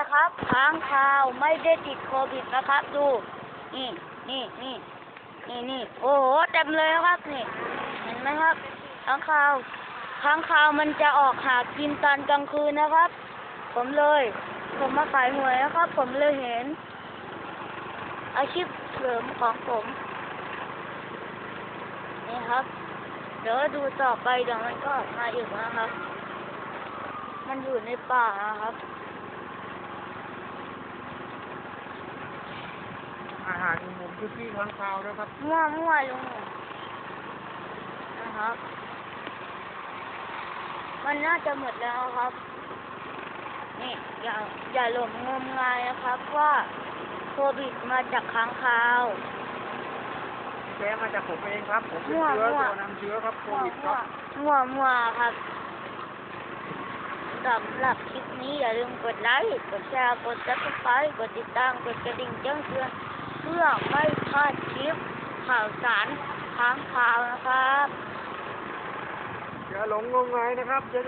นะครับค้างคาวไม่ได้ติดโควิดนะครับ ดู นี่นี่นี่นี่นี่โอ้โหเต็มเลยนะครับนี่เห็นไหมครับค้างคาวค้างคาวมันจะออกหากินตอนกลางคืนนะครับ ผมเลย ผมมาขายหวยนะครับ ผมเลยเห็น อาชีพเสริมของผม นี่ครับ เดี๋ยวดูต่อไปเดี๋ยวมันก็ออกมาอีกนะครับ มันอยู่ในป่านะครับ อาหารของผมคือขี้ค้างคาวนะครับ มั่วมั่วลุงนะครับ มันน่าจะหมดแล้วครับ นี่อย่าอย่าหลงงมงายนะครับว่าโควิดมาจากค้างคาวแท้มาจากผมเองครับ ผมเป็นมั่วเชื้อมั่วตัวนำเชื้อครับโคมั่ววิดคมั่วรับมั่วมั่วครับสำหรับคลิปนี้อย่าลืมกดไลค์ กดแชร์ กดซับสไครต์กดติดตาม กดกระดิ่งแจ้งเตือน เพื่อไม่พลาดคลิปข่าวสารค้างคาวนะครับ อย่าหลงงมงายนะครับ